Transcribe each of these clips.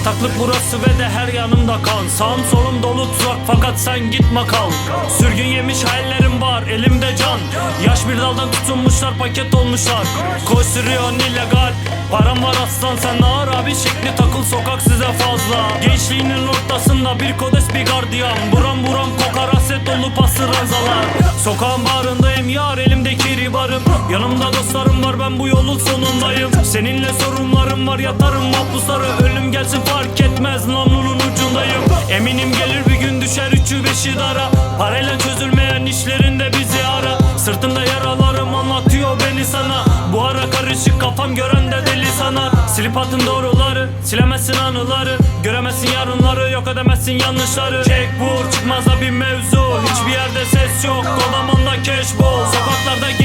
Bataklık burası ve de her yanımda kan. Sağım solum dolu tuzak fakat sen gitme kal Sürgün yemiş hayallerim var elimde can. Yaş bir daldan tutunmuşlar paket olmuşlar. Koşturuyor illegal. Param var aslan sen ağır abi şekli takıl sokak size fazla. Gençliğinin ortasında bir kodes bir gardiyan. Buram buram kokar haset dolu pası ranzalar Sokağın bağrındayım yar elimdeki ribarım Yanımda dostlarım var ben bu yolun sonundayım. Seninle sorunlarım var yatarım mahpusları. Ölüm gelsin fark etmez namlunun ucundayım. Eminim gelir bir gün düşer üçü beşi dara. Parayla çözülmeyen işlerinde bizi ara. Sırtımda yaralarım anlatıyor beni sana. Bu ara karışık kafam gören de deli sana. Silip atın doğruları silemezsin anıları. Göremezsin yarınları yok edemezsin yanlışları. Çek vur çıkmaz da bir mevzu. Hiçbir yerde ses yok odamanda cash bol Sokaklarda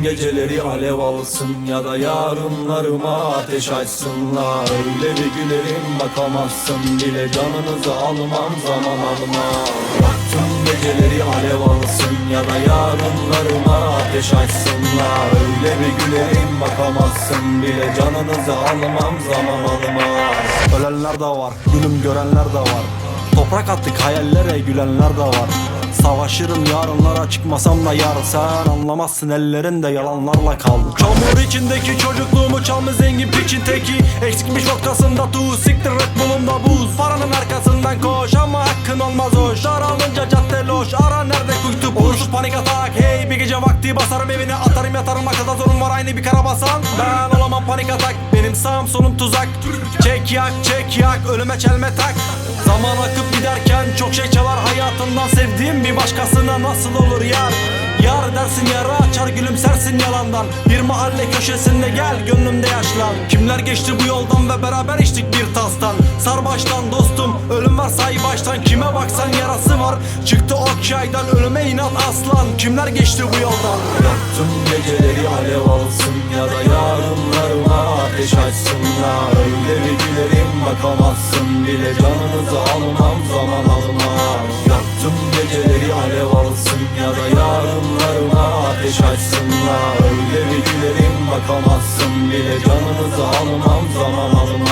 Yaktım geceleri alev alsın ya da yarınlarıma ateş açsınlar. Öyle bir gülerim bakamazsın bile canınızı almam zaman almam Yaktım geceleri alev alsın ya da yarınlarıma ateş açsınlar. Öyle bir gülerim bakamazsın bile canınızı almam zaman almam Ölenler de var, gülüm görenler de var. Toprak attık hayallere gülenler de var Savaşırım yarınlara çıkmasam da yar Sen anlamazsın ellerinde yalanlarla kaldı Çamur içindeki çocukluğumu çalma zengin piçin teki. Eksikmiş vodkasında tuz siktir Red Bull'umda buz. Paranın arkasından koş ama hakkın olmaz hoş. Daralınca cadde loş ara nerede kuytu boş. Panik atak hey bir gece vakti basarım evine. Atarım yatarım akılda zorun var aynı bir karabasan Ben olamam panik atak benim sağım solum tuzak. Çek yak çek yak ölüme çelme tak. Zaman akıp giderken çok şey çalar hayatından sevdiğim bir başkasına nasıl olur yar? Yar dersin yara açar gülümsersin yalandan. Bir mahalle köşesinde gel gönlümde yaşlan. Kimler geçti bu yoldan ve beraber içtik bir tastan? Sar baştan dostum ölüm var say baştan. Kime baksan yarası var. Çıktı ok yaydan ölüme inat aslan. Kimler geçti bu yoldan? Yaktım geceleri alev alsın ya da yarınlarıma ateş açsınlar Öyle bir gülerim bakamazsın bile. Canınızı almam zaman almam geceleri alev alsın ya da yarınlarıma ateş açsınlar. Öyle bir gülerim bakamazsın bile. Canınızı almam zaman almam